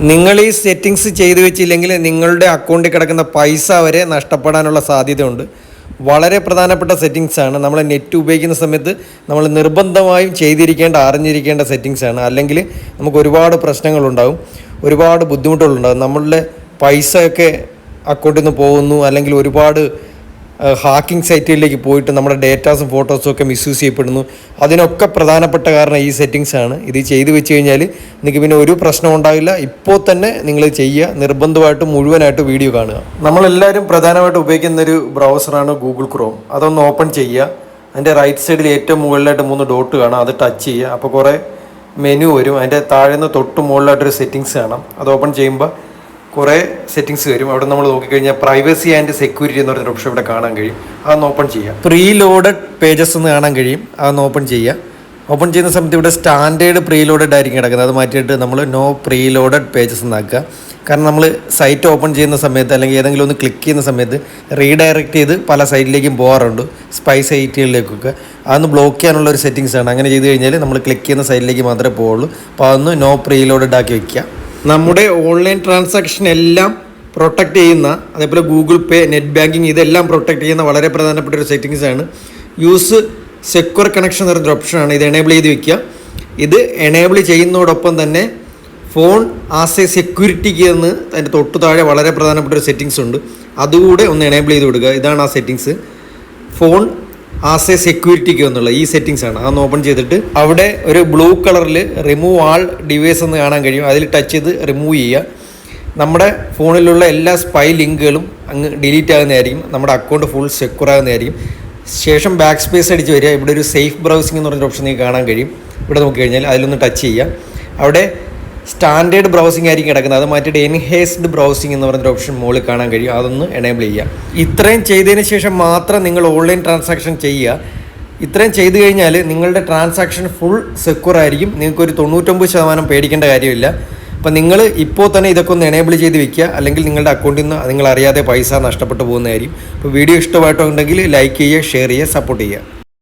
നിങ്ങൾ ഈ സെറ്റിങ്സ് ചെയ്തു വെച്ചില്ലെങ്കിൽ നിങ്ങളുടെ അക്കൗണ്ടിൽ കിടക്കുന്ന പൈസ വരെ നഷ്ടപ്പെടാനുള്ള സാധ്യതയുണ്ട്. വളരെ പ്രധാനപ്പെട്ട സെറ്റിങ്സ് ആണ്. നമ്മൾ നെറ്റ് ഉപയോഗിക്കുന്ന സമയത്ത് നമ്മൾ നിർബന്ധമായും ചെയ്തിരിക്കേണ്ട അറിഞ്ഞിരിക്കേണ്ട സെറ്റിങ്സ് ആണ്. അല്ലെങ്കിൽ നമുക്ക് ഒരുപാട് പ്രശ്നങ്ങളുണ്ടാകും ഒരുപാട് ബുദ്ധിമുട്ടുകളുണ്ടാകും നമ്മളുടെ പൈസയൊക്കെ അക്കൗണ്ടിൽ നിന്ന് പോകുന്നു. അല്ലെങ്കിൽ ഒരുപാട് ഹാക്കിംഗ് സൈറ്റുകളിലേക്ക് പോയിട്ട് നമ്മുടെ ഡേറ്റാസും ഫോട്ടോസും ഒക്കെ മിസ്യൂസ് ചെയ്യപ്പെടുന്നു. അതിനൊക്കെ പ്രധാനപ്പെട്ട കാരണം ഈ സെറ്റിങ്സ് ആണ്. ഇത് ചെയ്തു വെച്ച് കഴിഞ്ഞാൽ നിങ്ങൾക്ക് പിന്നെ ഒരു പ്രശ്നം ഉണ്ടാവില്ല. ഇപ്പോൾ തന്നെ നിങ്ങൾ ചെയ്യുക. നിർബന്ധമായിട്ട് മുഴുവനായിട്ട് വീഡിയോ കാണുക. നമ്മളെല്ലാവരും പ്രധാനമായിട്ട് ഉപയോഗിക്കുന്ന ഒരു ബ്രൗസറാണ് ഗൂഗിൾ ക്രോം അതൊന്ന് ഓപ്പൺ ചെയ്യുക. അതിന്റെ റൈറ്റ് സൈഡിൽ ഏറ്റവും മുകളിലായിട്ട് മൂന്ന് ഡോട്ട് കാണാം അത് ടച്ച് ചെയ്യുക. അപ്പോൾ കുറേ മെനു വരും. അതിന്റെ താഴെ നിന്ന് തൊട്ട് മുകളിലായിട്ടൊരു സെറ്റിങ്സ് കാണാം. അത് ഓപ്പൺ ചെയ്യുമ്പോൾ കുറേ സെറ്റിങ്സ് വരും. അവിടെ നമ്മൾ നോക്കിക്കഴിഞ്ഞാൽ പ്രൈവസി ആൻഡ് സെക്യൂരിറ്റി എന്ന് പറയുന്ന ഓപ്ഷൻ ഇവിടെ കാണാൻ കഴിയും. അതൊന്ന് ഓപ്പൺ ചെയ്യാം പ്രീ ലോഡഡ് പേജസ് എന്ന് കാണാൻ കഴിയും. അതൊന്ന് ഓപ്പൺ ചെയ്യാം ഓപ്പൺ ചെയ്യുന്ന സമയത്ത് ഇവിടെ സ്റ്റാൻഡേർഡ് പ്രീ ലോഡഡ് ആയിരിക്കും കിടക്കുന്നത്. അത് മാറ്റിയിട്ട് നമ്മൾ നോ പ്രീ ലോഡഡ് പേജസ് എന്നാക്കുക. കാരണം നമ്മൾ സൈറ്റ് ഓപ്പൺ ചെയ്യുന്ന സമയത്ത് അല്ലെങ്കിൽ ഏതെങ്കിലും ഒന്ന് ക്ലിക്ക് ചെയ്യുന്ന സമയത്ത് റീഡയറക്റ്റ് ചെയ്ത് പല സൈറ്റിലേക്കും പോകാറുണ്ട്. സ്പൈ സൈറ്റുകളിലേക്കൊക്കെ അതൊന്ന് ബ്ലോക്ക് ചെയ്യാനുള്ള ഒരു സെറ്റിങ്സ് ആണ്. അങ്ങനെ ചെയ്ത് കഴിഞ്ഞാൽ നമ്മൾ ക്ലിക്ക് ചെയ്യുന്ന സൈറ്റിലേക്ക് മാത്രമേ പോവുള്ളൂ. അപ്പോൾ അതൊന്ന് നോ പ്രീ ലോഡഡ് ആക്കി വെക്കുക. നമ്മുടെ ഓൺലൈൻ ട്രാൻസാക്ഷൻ എല്ലാം പ്രൊട്ടക്റ്റ് ചെയ്യുന്ന അതേപോലെ ഗൂഗിൾ പേ നെറ്റ് ബാങ്കിങ് ഇതെല്ലാം പ്രൊട്ടക്റ്റ് ചെയ്യുന്ന വളരെ പ്രധാനപ്പെട്ട ഒരു സെറ്റിങ്സ് ആണ്. യൂസ് സെക്യൂർ കണക്ഷൻ എന്ന് പറയുന്ന ഓപ്ഷനാണ് ഇത് എനേബിൾ ചെയ്ത് വെക്കുക. ഇത് എനേബിൾ ചെയ്യുന്നതോടൊപ്പം തന്നെ ഫോൺ ആസ് എ സെക്യൂരിറ്റിക്ക് എന്ന് അതിന്റെ തൊട്ടു താഴെ വളരെ പ്രധാനപ്പെട്ട ഒരു സെറ്റിങ്സ് ഉണ്ട്. അതുകൂടെ ഒന്ന് എനേബിൾ ചെയ്ത് കൊടുക്കുക. ഇതാണ് ആ സെറ്റിങ്സ് ഫോൺ ആസ് എ സെക്യൂരിറ്റിക്ക് എന്നുള്ള ഈ സെറ്റിങ്സ് ആണ്. അതൊന്ന് ഓപ്പൺ ചെയ്തിട്ട് അവിടെ ഒരു ബ്ലൂ കളറിൽ റിമൂവ് ആൾ ഡിവൈസ് എന്ന് കാണാൻ കഴിയും. അതിൽ ടച്ച് ചെയ്ത് റിമൂവ് ചെയ്യുക. നമ്മുടെ ഫോണിലുള്ള എല്ലാ സ്പൈ ലിങ്കുകളും അങ്ങ് ഡിലീറ്റ് ആകുന്നതായിരിക്കും. നമ്മുടെ അക്കൗണ്ട് ഫുൾ സെക്യൂർ ആകുന്നതായിരിക്കും. ശേഷം ബാക്ക് സ്പേസ് അടിച്ച് വരിക. ഇവിടെ ഒരു സേഫ് ബ്രൗസിംഗ് എന്ന് പറഞ്ഞൊരു ഓപ്ഷൻ നിങ്ങൾക്ക് കാണാൻ കഴിയും. ഇവിടെ നോക്കി കഴിഞ്ഞാൽ അതിലൊന്ന് ടച്ച് ചെയ്യുക. അവിടെ സ്റ്റാൻഡേർഡ് ബ്രൗസിംഗ് ആയിരിക്കും കിടക്കുന്നത്. അത് മാറ്റിയിട്ട് എൻഹേസ്ഡ് ബ്രൗസിംഗ് എന്ന് പറഞ്ഞൊരു ഓപ്ഷൻ മുകളിൽ കാണാൻ കഴിയും. അതൊന്ന് എനേബിൾ ചെയ്യുക. ഇത്രയും ചെയ്തതിന് ശേഷം മാത്രം നിങ്ങൾ ഓൺലൈൻ ട്രാൻസാക്ഷൻ ചെയ്യുക. ഇത്രയും ചെയ്തു കഴിഞ്ഞാൽ നിങ്ങളുടെ ട്രാൻസാക്ഷൻ ഫുൾ സെക്യൂർ ആയിരിക്കും. നിങ്ങൾക്ക് ഒരു തൊണ്ണൂറ്റൊമ്പത് ശതമാനം പേടിക്കേണ്ട കാര്യമില്ല. അപ്പം നിങ്ങൾ ഇപ്പോൾ തന്നെ ഇതൊക്കെ ഒന്ന് എനേബിൾ ചെയ്ത് വെക്കുക. അല്ലെങ്കിൽ നിങ്ങളുടെ അക്കൗണ്ടിൽ നിന്ന് നിങ്ങൾ അറിയാതെ പൈസ നഷ്ടപ്പെട്ടു പോകുന്നതായിരിക്കും അപ്പോൾ വീഡിയോ ഇഷ്ടമായിട്ടുണ്ടെങ്കിൽ ലൈക്ക് ചെയ്യുക ഷെയർ ചെയ്യുക സപ്പോർട്ട് ചെയ്യുക.